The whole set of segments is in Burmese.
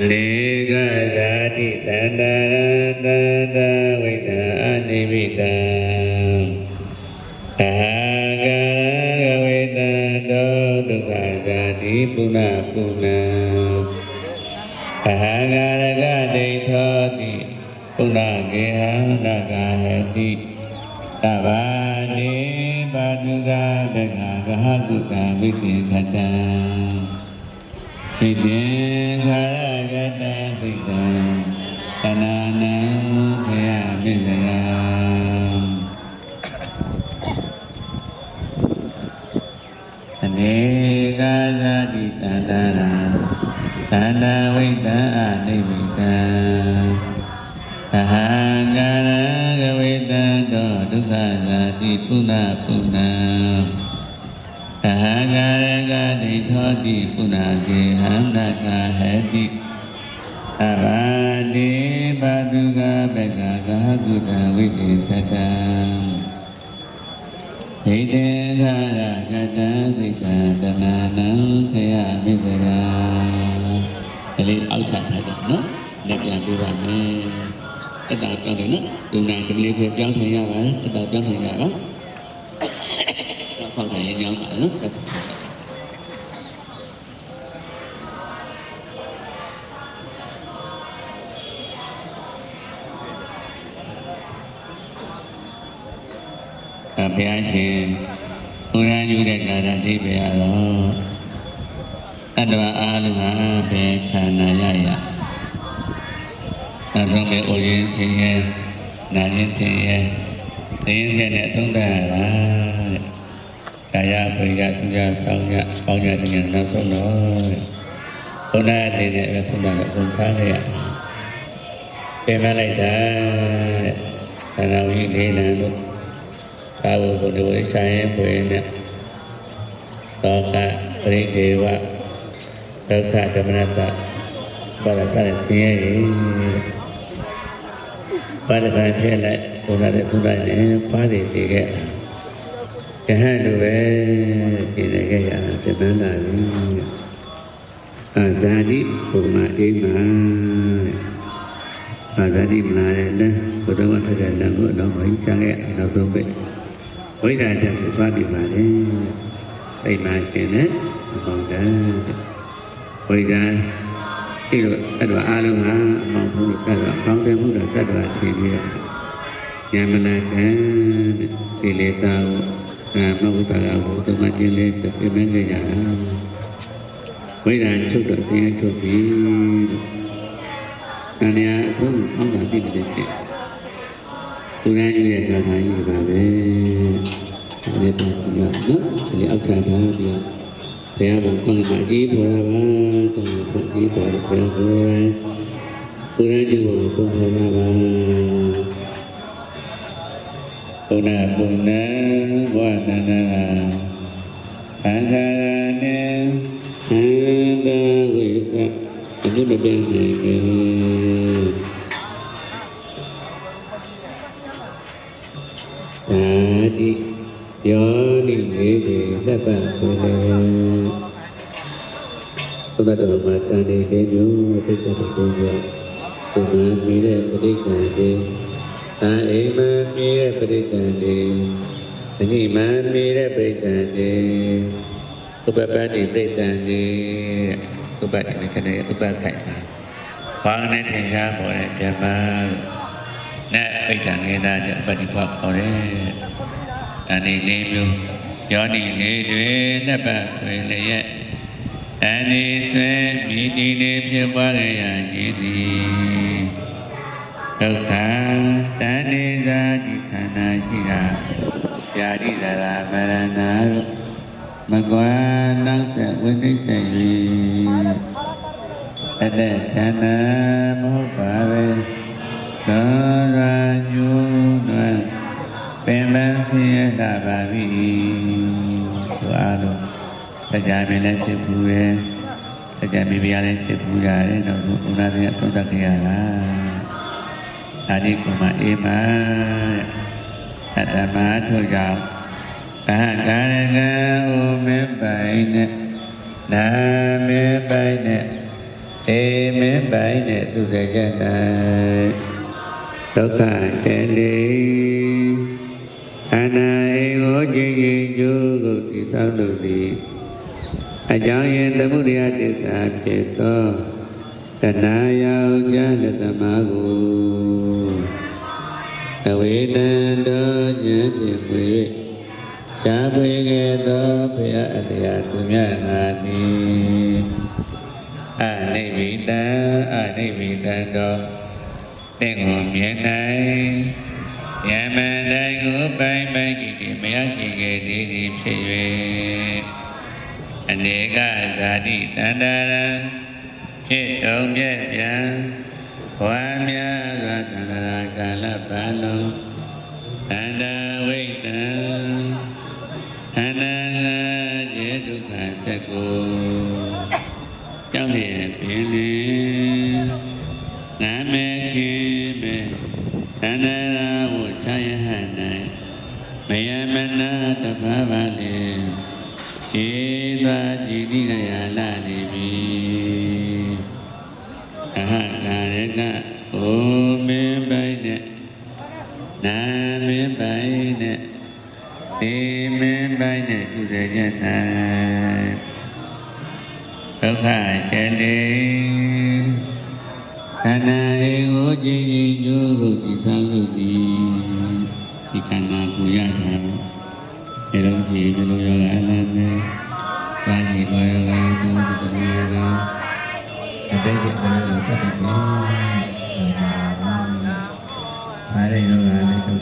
အနေကဇာတိတန္တရတန္တဝိတအာနိမိတံအာဂရဝိတံတောဒုက္ခဇာတိပုဏ္ဏပုဏ္ဏအာဂရကဒိဋ္ဌောတိပုဏ္ဏကေဟနာဂဟတိသဗ္ဗာနေပါတုကဒကဂဟကုတံဝိသေခတံ ဣတိခာရကတသိတံသနာနံခေယပိစယံအနေကသတိတန္တရာသန္တဝိတ္တအနိဗ္ဗတံသဟံကာရကဝိတ္တတောဒုက္ခဇာတိပုဏ္ဏပုဏ္ဏ အဟံကာရကဒိဋ္ဌောတိပုဏ္ဏကေဟံနကဟတိအဘာတိပါတုကပက္ခဂဟကုတဝိတေသတံဣတေခာရကတံစိတ်တံတနာနံခယမိစ္ဆရာဒီလေးအောက်ချထားကြနော်လက်ပြန်ပြပါမယ်တတပြောင်းတယ်နော်ဒီနာဒီလေးကိုပြောင်းထိုင်ရပါတတပြောင်းထိုင်ရပါ ဖောက်တယ်ရင်းပါနော်အဘုရားရှင်ဘုရားယူတဲ့ကာရတိပဲရတော့တတ္တဝအားလုံးဟာဘယ်ခန္ဓာရရအဆုံးပဲအိုရင်းဆင်းရဲနာရင်းဆင်းရဲသိရင်းဆင်းတဲ့အထုံးတရတာတဲ့ ကာယပရိယသူရဆောင်းရပေါင်းရတဲ့နောက်ဆုံးတော့ဘုရားအနေနဲ့ပဲဆုံးတာကိုပုံထားခဲ့ရပြင်မလိုက်တာသန္တာဝိလေးနံတို့သာဝဘုဒ္ဓဝိဆိုင်ရင်ပွေနဲ့သောကပရိဒေဝဒုက္ခဓမ္မနတဘာသာတဲ့ဆင်းရဲကြီးဘာတကံဖြစ်လိုက်ဘုရားတဲ့သုဒ္ဓနဲ့ပါးရည်တည်ခဲ့ ယဟန်တို့ပဲတည်နေကြရတာပြမန်းလာပြီအာဇာတိဘုမအိမ်မှာအာဇာတိမလာတဲ့နဲ့ဘုဒ္ဓဝတ္ထကလမ်းကိုအလုံးမကြီးချခဲ့နောက်ဆုံးပဲဝိဒါချက်ကိုသွားပြီးပါလေအိမ်မှာရှင်နဲ့အပေါင်းကဝိဒါဒီလိုအဲ့တော့အားလုံးဟာအပေါင်းဖို့ကတ်တော့အပေါင်းတယ်မှုတော့ကတ်တော့ချင်းပြီးတော့ညမလာကံဒီလေသာကို အဲမဟုတ်ပါဘူးတမချင်းလေးပြမင်းကြရတာဝိဒါချုပ်တော့တရားချုပ်ပြီတဏှာအဆုံးအောက်ကတိတိကျသူရန်ရဲ့ကာထာကြီးပါပဲဒီပေါ်ကနော်ဒီအောက်ခြားထားပြီးဘုရားဘုံကောင်းမှာကြီးပေါ်လာပါကောင်းကိုကြီးပေါ်လာပါသူရန်ကြီးကိုပုံပေါ်လာပါ ဘုရားဘုရားဘဝနန္ဒာသံဃာနေသံဃာဝိကဘုရားပြန်နေပြီအာတိယောနိနေတိလက်ပတ်ကိုလေဘုရားတော်မှာတန်နေခြင်းကိုသိတဲ့ကိုရသူမမီတဲ့ပဋိက္ခာတိ သာအိမ်မမီတဲ့ပဋိက္ခာတိအဟိမမီတဲ့ပဋိက္ခာတိဥပပတ္တိပဋိက္ခာတိဥပတ္တိခဏဥပခိုင်ပါဘာနဲ့ထင်ရှားပေါ်တဲ့ပြမနဲ့ပိဋကံနေတာကြပฏิပတ်ခေါ်တယ်အနေလေးမျိုးယောနိလေးတွေနှစ်ပတ်တွင်လည်းရဲ့အနေဆွဲမိတိလေးဖြစ်ပွားကြရခြင်းသည် ဒုက္ခတဏှိသာဒီခန္ဓာရှိတာญาတိသရာမရဏတို့မကွာနောက်သက်ဝိသိတ္တ၍အတ္တချန္တာမဟုတ်ပါပဲသောရာညုနွယ်ပင်ပန်းဆင်းရဲတာပါပြီသူအားလုံးတရားမြင်လည်းဖြစ်ဘူးရဲ့တရားမြင်ပြရလည်းဖြစ်ဘူးရတယ်တော့ဘုရားတရားသုံးသပ်ကြရတာ အာဒီကမအေမအတ္တမထို့ကြောင့်ကာကာရကံဥမင်းပိုင်နဲ့နာမင်းပိုင်နဲ့အေမင်းပိုင်တဲ့သူစကြ၌ဒုက္ခချေလေအနာဧကိုကြည်ကြည်ကျိုးကိုတိဆောက်လို့သည်အကြောင်းရင်သမှုရိယတစ္ဆာဖြစ်သော တဏှာယောက်ျားလက်သမားကိုအဝေဒံတော်ဉာဏ်ဖြင့်ပွေ၍ရှားပွေခဲ့သောဘုရားအလျာသူမြတ်ငါသည်အနိဗ္ဗိတံအနိဗ္ဗိတံတော်သင်ကိုမြင်နိုင်ယမန်တိုင်းကိုပိုင်ပိုင်ကြည့်ပြီးမရရှိခဲ့သည်သည်ဖြစ်၍အနေကဇာတိတန္တရာ ဖြစ်တုံမြဲပြန်ဘဝများစွာတန္တရာကာလပတ်လုံးတန္တဝိတ္တံအနန္တကျေဒုက္ခသက်ကိုကြောင့်ရဲ့ပြင်းနေနာမေကိမေတန္တရာဝဆယဟ၌မယမနာတဘာဝလေဧသာကြည်တိကယာလာနေပြီ မင်းပိုင်နဲ့ဒီမင်းပိုင်နဲ့သူစကြ၌ဒုက္ခချေလေခန္ဓာဧကိုကြည်ကြည်ကျိုးကိုတည်ဆောင်လို့သည်ဒီခန္ဓာကိုရတာေလုံးကြည့်ဘယ်လိုယောဂအလမ်းနဲ့သာရှိတော်ယောဂဘုရားတော်ယောဂအတိတ်ကအလမ်းကိုတတ်တယ်။ဘာလဲယောဂလည်းတုတ်တယ်ဒီလိုအရာထိုင်နာကျန်တဲ့အန္တရာယ်နဲ့နာနေတယ် ဒီကိစ္စကို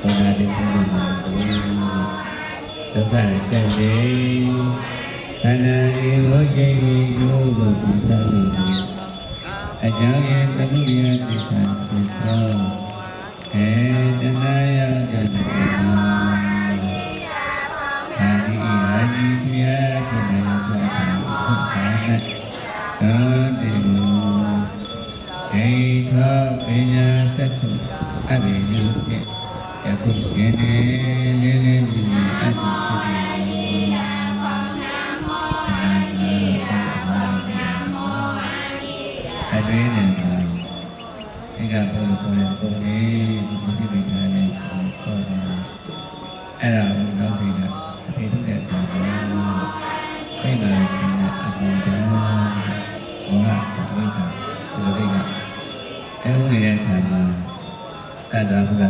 ဘုရားတိတ်ကိုမှာဒုက္ခကြက်လေခန္ဓာဧဝကြိတိယုကိုသိသလို့အကြောင်းရဲ့သတိရသိတာဖြစ်သောဧတနာယကတ္တနာအာဒီရာဇိပြာကနာသတ်သတ် သာတိမေဧသောပညာသတ္တုအဘိယုဖြင့်ယခုယင်းနေလေးလေးမြည်မြည်အတ္တိဖြစ်ပြီးအတွင်းနဲ့ပါဒီကဘုရားကိုယ်ကိုယ်လေးဒီဒီပိဋကနဲ့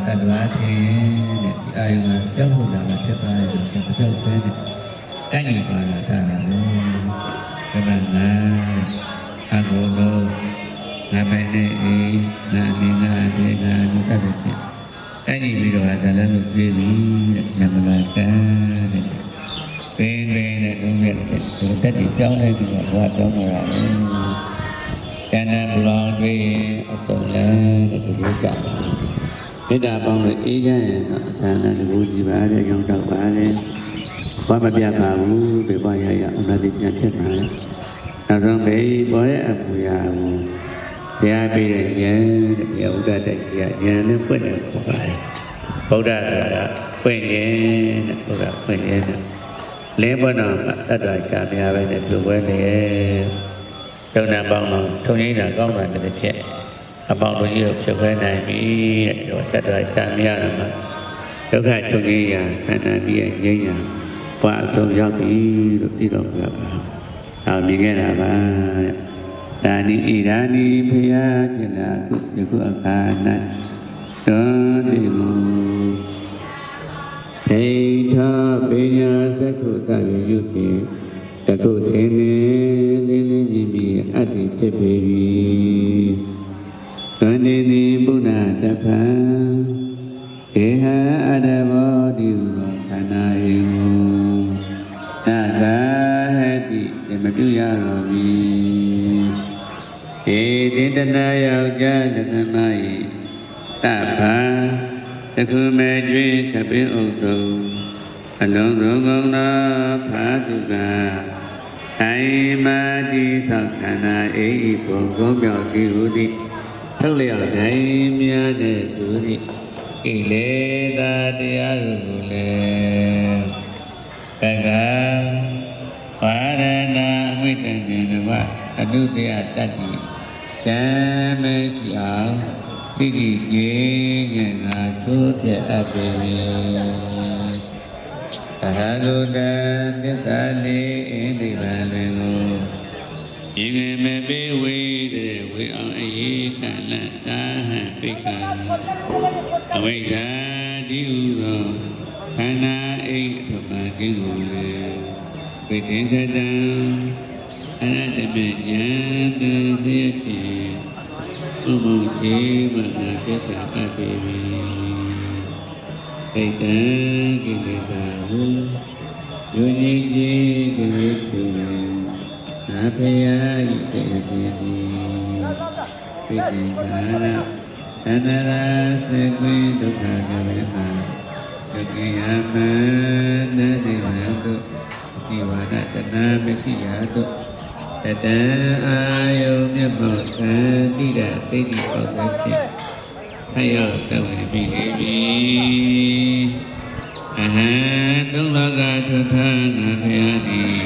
တဝါကတတ္တဝါထင်တဲ့ဒီအာယုံကကြောက်ဖို့လာမှာဖြစ်သွားတယ်ဆိုတော့ကြောက်သေးတယ်တန်းကြီးပါလာတာလို့ဒီမှာနာအဘောလုံးငါပဲနေအေးနာမင်းငါဒေနာဒီတတ်တဲ့ဖြစ်တန်းကြီးပြီးတော့ဇာလန်းလို့ပြေးပြီတဲ့နမလာကတဲ့ပင်ပင်နဲ့တုံးတဲ့ဖြစ်ဒီတက်ကြီးပြောင်းလိုက်ပြီးတော့ဘဝပြောင်းလာတာလေကျန်တဲ့ဘလောင်တွေအစုံလဲတဲ့ဒီလိုက မေတ္တာပေါင်းလို့အေးချမ်းရင်တော့အစံလည်းဒီလိုကြည်ပါတဲ့ရောင်းတော့ပါလေဘာမပြပါဘူးဘေဘရရအနာတိကျဖြစ်ပါလေနောက်ဆုံးဘေပေါ်တဲ့အပူရာကိုဘုရားပြည့်တဲ့ဉာဏ်တဲ့ဘုရားဥဒ္ဒတကြီးကဉာဏ်နဲ့ပွင့်တယ်ခေါ်ပါတယ်ဗုဒ္ဓဆိုတာပွင့်ခြင်းတဲ့ဘုရားပွင့်ခြင်းတဲ့လင်းပွင့်တော့တတ္တဝါချာများပဲနဲ့ပြုပွဲနေရဲ့ဒုဏပေါင်းတော့ထုံငိမ့်တာကောင်းတာတစ်ဖြစ် အပေါင်းတို့ကြီးကိုဖြစ်ခွဲနိုင်ပြီတဲ့ဒီတတ္တဝါချာများတော့မှဒုက္ခချုပ်ကြီးရာခန္ဓာပြီးငြိမ်းရာဘဝအဆုံးရောက်ပြီလို့သိတော်မူပါပါ။အောင်မြင်ခဲ့တာပါတဲ့။ဒါနိဣရာနိဖယာဖြစ်လာခုယခုအခါ၌တော်တိကိုဒိဋ္ဌပညာသက္ခုတယုဖြင့်တကုသင်နေလေးလေးမြည်မြည်အတ္တိဖြစ်ပေ၏။ ပြုရတော်မူဧတိတနာယောက်ျားသသမယိတဖာတခုမဲ့ကျွေးတပင်းဥတုံအလုံးစုံကုန်သောဖာတုကအိမ်မာတိသောခန္ဓာအိဤပုံကုန်းပြောက်သည်ဟုသည်ထုတ်လျောက်တိုင်းများတဲ့သူသည်ဣလေသာတရားကိုလည်းကပါရဏအဝိတ္တဉ္ဇဝအတုတယတတ္တိသံမရှိအောင်သိတိကြီးငယ်ငါတိုးတဲ့အပ်ပေ၏အဟလုတံသစ္စာလေးဣတိပံတွင်ကိုဤငယ်မပေးဝေတဲ့ဝေအောင်အေးကံလတာဟံပိကံအဝိဇ္ဇာတိဟုသောခန္ဓာအိတ်သမာကင်းကိုလေဝိတေကတံ အရတမေဉာဏ်တည်းဖြင့်ဥပ္ပုခေမနာပြတ်တာအပ်ပေ၏ဣတံကိလေသာဟုယုန်ကြီးကြီးကိလေသာအဖေယဣတေတိပိတိသာရသန္တရာသေကွေဒုက္ခကဝေမာသကိယမနတိမတုဒီဝါဒတနာမရှိယတု တတံအာယုမြတ်မောသံတိရသိတိပေါသဖြင့်ဆရောက်တော်ပြီလေပြီအဟံသုံးလောကသုထငါဖျားသည်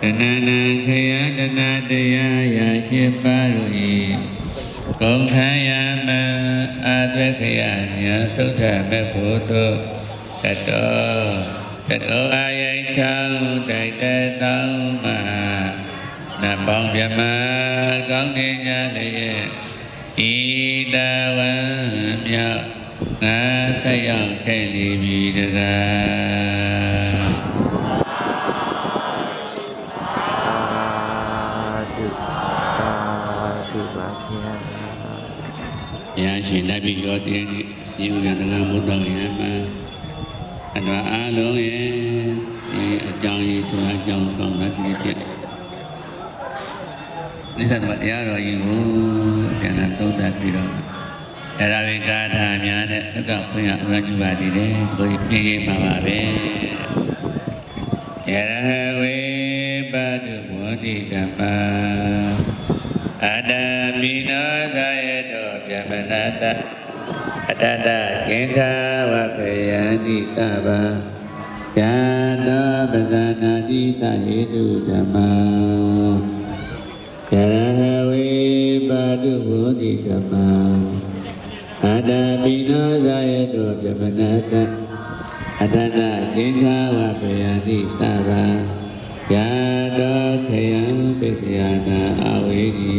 တဏ္ဏခယတနာတရားရာရှိပါလို့ဤကုံခံရမအာသွေခယညာသုထမေဖို့တုတတောတတောအာယိချောင်းတိုက်တဲ့တောင်းမှာ နပေါင်းမြမကောင်းကင်ကြလည်းရဲ့ဤတဝံမြငါဆက်ရောက်ခဲ့လီပြီတကားရရှင်လက်ပြီးရောတင်းဒီဥက္ကဋ္ဌကမုတ်တော်ရမှာအတော်အားလုံးရဲ့အကြောင်းရေးသူအကြောင်းကောင်းတဲ့ဖြစ် နိစ္စတော်တရားတော်ကြီးကိုပြန်လာသုံးသပ်ပြီးတော့အဲ့ဒါဝိကာထာများနဲ့သက္ကဖွင့်ရဥရကျွပါသေးတယ်ကိုကြီးပြည့်ရမှာပါပဲယရဟဝေပတုဘောတိတမ္မာအတ္တမိနောကာယတောဗြဟ္မဏတအတ္တတကင်္ခဝပယန္တိတဗံယတောပဇာနာတိတဟေတုဓမ္မာ ဘောတိဓမ္မာအတ္တမိနောကာယတောဗြဟ္မဏတအတ္တတကင်္ခဝပယန္တိတဗံယတောခယံပိစယနာအဝေဒီ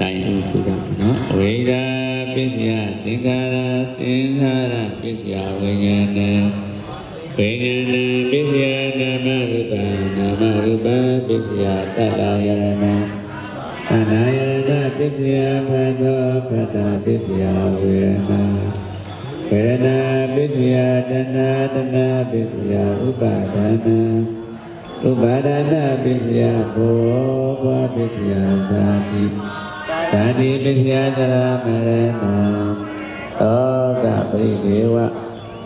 တိုင်ဟုဆိုကြနော်အဝေဒာပိစယသင်္ခါရသင်္ခါရပိစယဝိညာဏဝိညာဏပိစယနာမရူပနာမရူပပိစယတတ္တယရဏအနာယ ရဏပိစယဖသောဖတပိစယဝေရဏဝေရဏပိစယတဏတဏပိစယဥပါဒနာဥပါဒနာပိစယဘောဘောပိစယသာတိသာတိပိစယသရမရဏသောကပိဒေဝ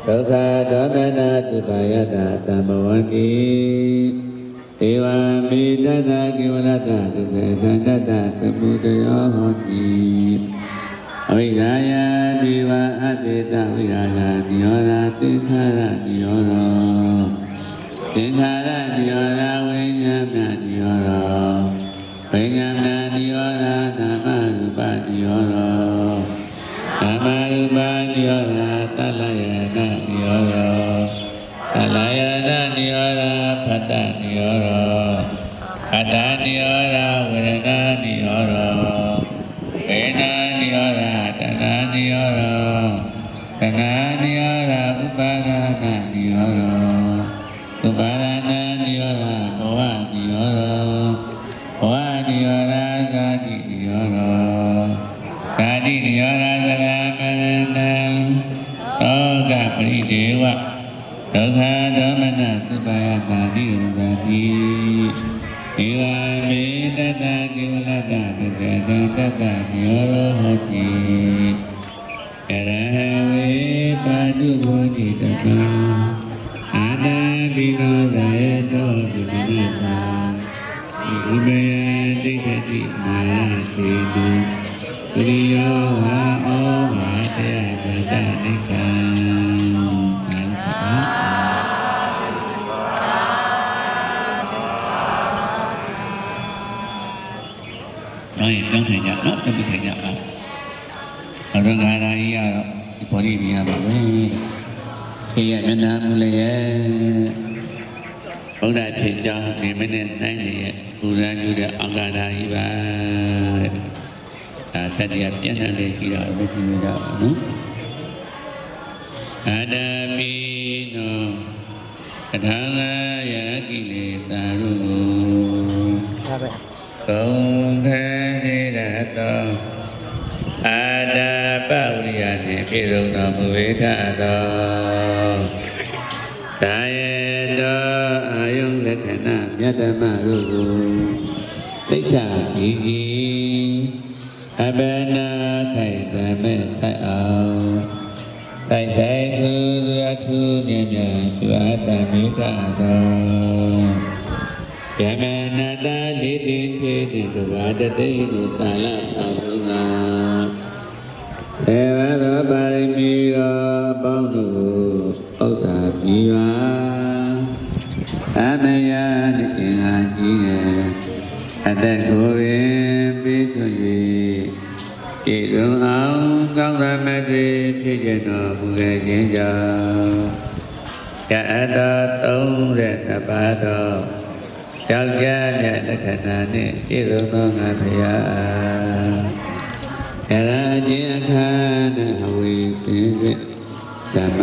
ဒုက္ခဒေါမနတိပါယတသမ္မဝန္တိ ဧဝမေတ္တကိဝရတဒုက္ခခန္တတသမုဒယောဟောတိအဝိဇ္ဇာယဒီဝအတ္တေတဝိဟာရနိရောဓသင်္ခါရနိရောဓသင်္ခါရနိရောဓဝိညာဏနိရောဓဝိညာဏနိရောဓသမ္မာစုပနိရောဓသမ္မာရူပနိရောဓတလယနာနိရောဓတလယနာနိ ရောဓဖတ္တနိရောဓဖတ္တနိရောဓဝေဒနာနိရောဓဝေဒနာနိရောဓတဏှာနိရောဓတဏှာနိရောဓဥပါဒနာနိရောဓဥပါဒနာနိရောဓဘဝနိရောဓဘဝနိရောဓဇာတိနိရောဓဇာတိနိရောဓသရမရဏသောကပရိဒေဝ ဒုက္ခဒေါမနသုပယတာတိဥပတိဧဝမေတတကိဝလတဒုက္ခကံတတနိရောဓဟောတိယရဟဝေပါတုဘောတိတပံအာတဘိနောဇာယတောဒီမနတာဣမေယဒိဋ္ဌတိမာရတိတုသရိယောဝါဩဝါတရားတတနိကံ ထိုင်ကြနော်ပြုထိုင်ကြပါအရဂါရာကြီးကတော့ဒီပေါ်ကြီးပြရပါမယ်ခေရမျက်နှာမူလည်းရဲ့ဘုရားထင်ကြောင်းဒီမင်းနဲ့နိုင်နေရဲ့ပူဇာပြုတဲ့အင်္ဂါရာကြီးပါတဲ့ဒါတတိယပြန်တယ်လေရှိတာဘုရားပြုတာနော်အတမိနောကထာဂယကိလေသာရုသာပဲ သုံးခဲနေရတောအာဒာပဝိယနှင့်ပြည့်စုံတော်မူဝေထသောတာယေတောအာယုလက္ခဏမြတ်ဓမ္မတို့ကိုသိက္ခာဤဤအဘနာခိုင်သမေထိုက်အောင်တိုက်ဆိုင်သူအထူးမြတ်မြတ်ကျွာတမိကသော ယမနာတလေးတင်ချေတင်ကဘာတတိကိုကာလဆောင်သူငါသေဝသောပါရမီသောအပေါင်းတို့ဥစ္စာပြီးပါသမယနှင့်အင်အားကြီးရဲ့အသက်ကိုပင်ပြီးသွင်း၍ဤသို့အောင်ကောင်းသမတွေဖြစ်ကြတော်မူခဲ့ခြင်းကြောင့်ရအတ္တ32ပါးသော ယောက်ျားမြတ်လက္ခဏာနှင့်ပြည့်စုံသောငါဖရာယရာခြင်းအခါနှင့်အဝိစင်စစ်ဓမ္မ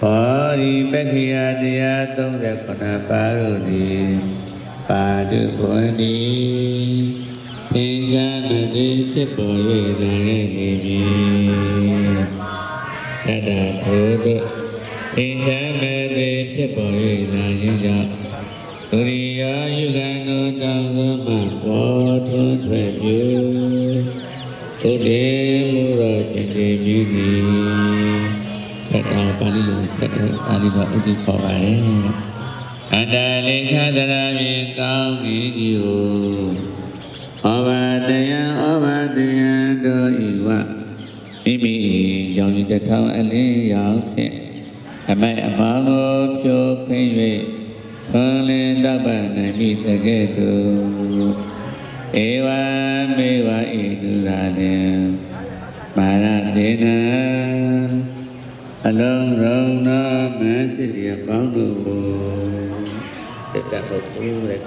ဘောရိပက္ခိယတရား39ပါးတို့သည်ပါတုဘွန်ဒီသင်္ချာမတိဖြစ်ပေါ်၍လာခဲ့နေပြီတတ္တထိုသို့သင်္ချာမတိဖြစ်ပေါ်၍လာခြင်းကြောင့် ဒုရိယာယုဂံသောတောင်သောမှပေါ်ထွန်းထွက်ပြုသုတေမူသောခြင်းခြင်းမြည်သည်သတ္တပါဠိလိုသတ္တပါဠိလိုဥဒိခေါ်ပါလေအတ္တလေခသရမြေကောင်းကြီးကြီးကိုဩဘာတယံဩဘာတယံတို့ဤဝမိမိကြောင့်တထောင်အလင်းရောက်ဖြင့်အမိုက်အမောင်ကိုဖြိုးခင်း၍ ခွန်လင်းတပ္ပနိုင်မိတကဲ့သို့ဧဝမေဝဣတုရာတေမာရတေနအလုံးစုံသောမင်းစိတ္တရပေါင်းတို့ကိုတက်တာပုဂ္ဂိုလ်ရဲ့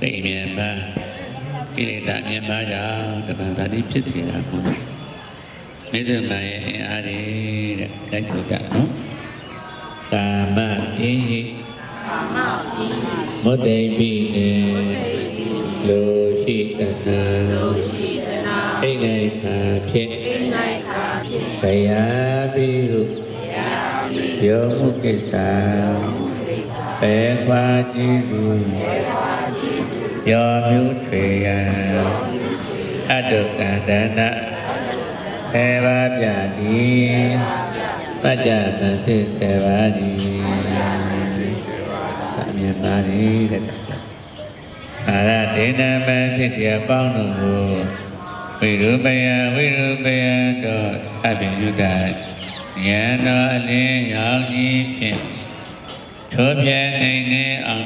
သိမြင်ပါကိလေသာမြင်ပါကြောင့်တပန်သာတိဖြစ်စေတာကို မေတ္တာမရဲ့အင်အားတွေတဲ့တိုက်ကိုကနော်ကာမပိဟိမုတ်တိပိနေလိုရှိတနာအိဋ္ဌိခာဖြင့်ဘယပိဟုယောမှုကိစ္စပေခွာကြည့်သူယောမျိုးထွေယံအတုကန္တနာ သေဘာပြတိပัจจသံသစ္စေဘာတိသမယပါတိတဲ့အာရဒေနမစိတ္တအပေါင်းတို့ကိုဝိရုပယဝိရုပယတို့အဘိညုကဉာဏ်တော်အလင်းရောက်ခြင်းဖြင့်ထိုပြနေနေအောင်